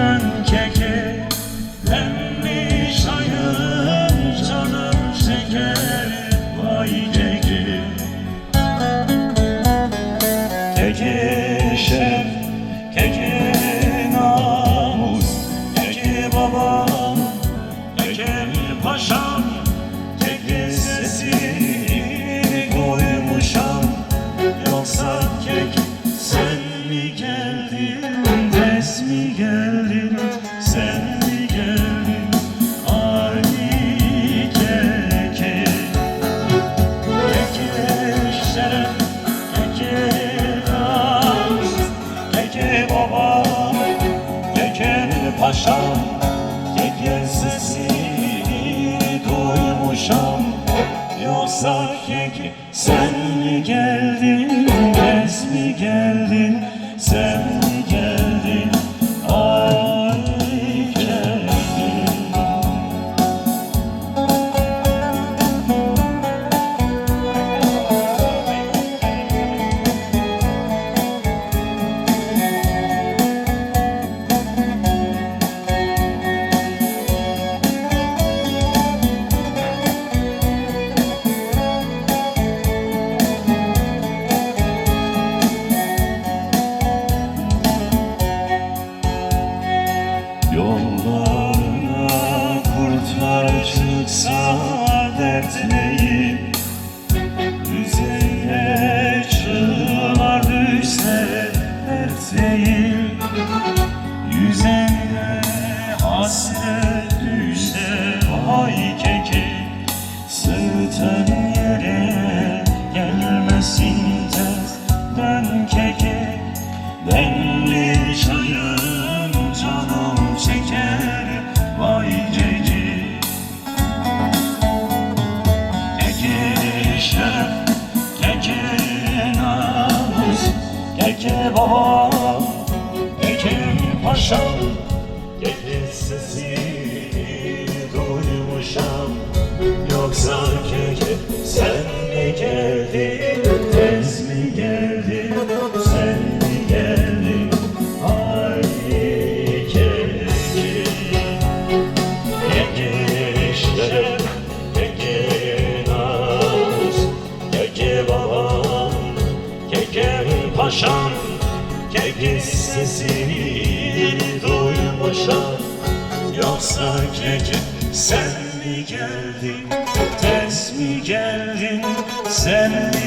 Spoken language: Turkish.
gülden keke Pembiş canım şeker. Vay keke. Keke şef, keke Paşam Keke sesini duymuşam. Yoksa keke sen mi geldin Yollarına kurtlar çıksa dertleyim Yüzeye çığlar düşse dert değil Yüzeye hasret düşse vay keki? Sırtın yere gelmesin tez dön keki. Demli çayım keke babam, keke paşam, keke sesini duymuşam. Yoksa keke sen mi geldin, keke paşam, keke sesini duymuşam. Yoksa keke sen mi geldin, tez mi geldin, sen mi